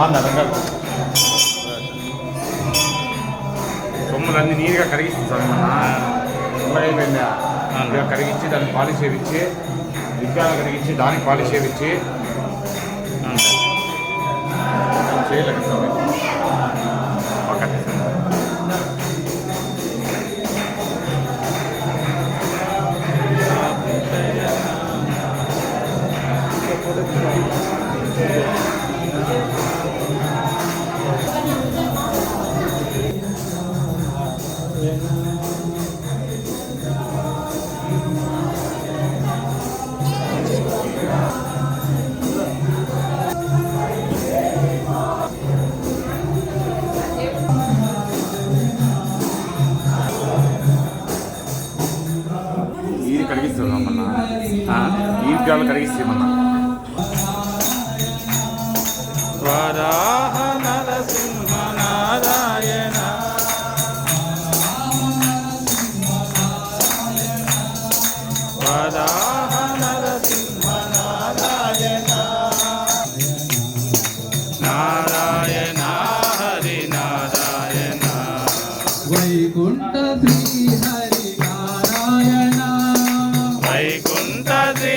బాగుందా సొమ్ములన్నీ నీట్గా కరిగిస్తుంది మన అయిపోయిందా. ఇక కరిగించి దాన్ని పాలిష్ చేయించి విగ్గాలు కరిగించి దానికి పాలిష్ చేయించి సార్. సార్ ఆరోగ్యాలు కలిగిస్తే మన వరాహ నరసింహ నారాయణ వరాహ నరసింహ నారాయణ. వైకుంఠ శ్రీ హరి నారాయణ. వైకుంఠ శ్రీ